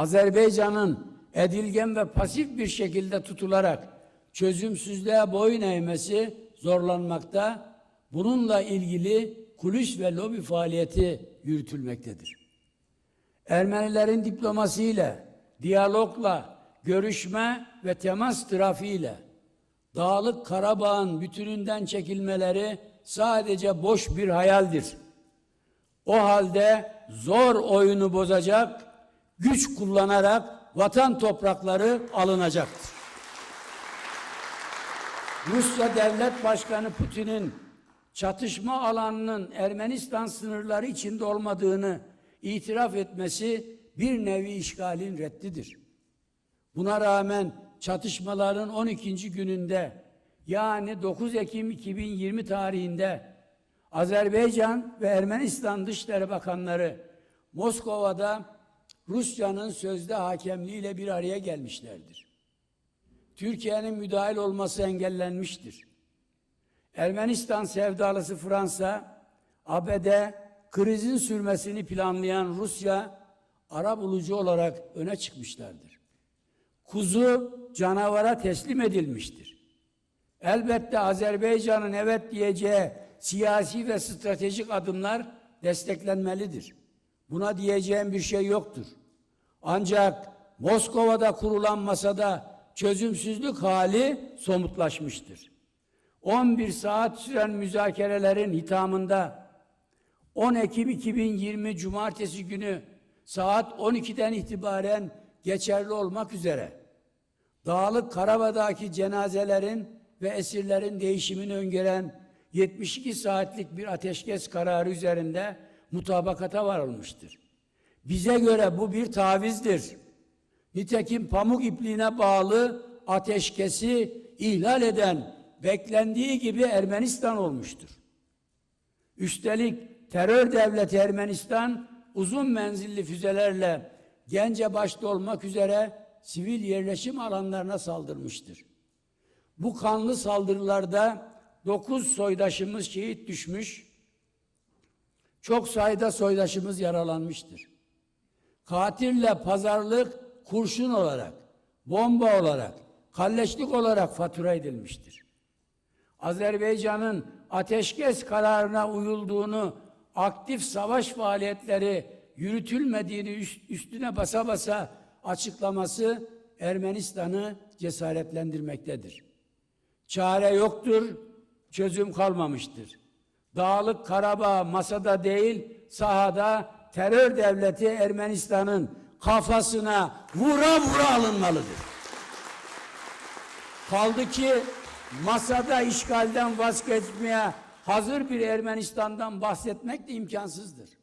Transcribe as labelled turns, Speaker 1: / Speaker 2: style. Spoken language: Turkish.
Speaker 1: Azerbaycan'ın edilgen ve pasif bir şekilde tutularak çözümsüzlüğe boyun eğmesi zorlanmakta. Bununla ilgili kulis ve lobi faaliyeti yürütülmektedir. Ermenilerin diplomasiyle, diyalogla, görüşme ve temas trafiğiyle Dağlık Karabağ'ın bütününden çekilmeleri sadece boş bir hayaldir. O halde zor oyunu bozacak, güç kullanarak vatan toprakları alınacaktır. Rusya Devlet Başkanı Putin'in çatışma alanının Ermenistan sınırları içinde olmadığını itiraf etmesi bir nevi işgalin reddidir. Buna rağmen çatışmaların 12. gününde yani 9 Ekim 2020 tarihinde Azerbaycan ve Ermenistan Dışişleri Bakanları Moskova'da Rusya'nın sözde hakemliğiyle bir araya gelmişlerdir. Türkiye'nin müdahil olması engellenmiştir. Ermenistan sevdalısı Fransa, ABD krizin sürmesini planlayan Rusya ara bulucu olarak öne çıkmışlardır. Kuzu canavara teslim edilmiştir. Elbette Azerbaycan'ın evet diyeceği siyasi ve stratejik adımlar desteklenmelidir. Buna diyeceğim bir şey yoktur. Ancak Moskova'da kurulan masada çözümsüzlük hali somutlaşmıştır. 11 saat süren müzakerelerin hitamında 10 Ekim 2020 Cumartesi günü saat 12'den itibaren geçerli olmak üzere Dağlık Karabağ'daki cenazelerin ve esirlerin değişimini öngören 72 saatlik bir ateşkes kararı üzerinde mutabakata varılmıştır. Bize göre bu bir tavizdir. Nitekim pamuk ipliğine bağlı ateşkesi ihlal eden beklendiği gibi Ermenistan olmuştur. Üstelik terör devleti Ermenistan uzun menzilli füzelerle Gence başta olmak üzere sivil yerleşim alanlarına saldırmıştır. Bu kanlı saldırılarda 9 soydaşımız şehit düşmüş, çok sayıda soydaşımız yaralanmıştır. Katille pazarlık kurşun olarak, bomba olarak, kalleşlik olarak fatura edilmiştir. Azerbaycan'ın ateşkes kararına uyulduğunu, aktif savaş faaliyetleri yürütülmediğini üst- üstüne basa basa açıklaması Ermenistan'ı cesaretlendirmektedir. Çare yoktur, çözüm kalmamıştır. Dağlık Karabağ masada değil, sahada terör devleti Ermenistan'ın kafasına vura vura alınmalıdır. Kaldı ki masada işgalden vazgeçmeye hazır bir Ermenistan'dan bahsetmek de imkansızdır.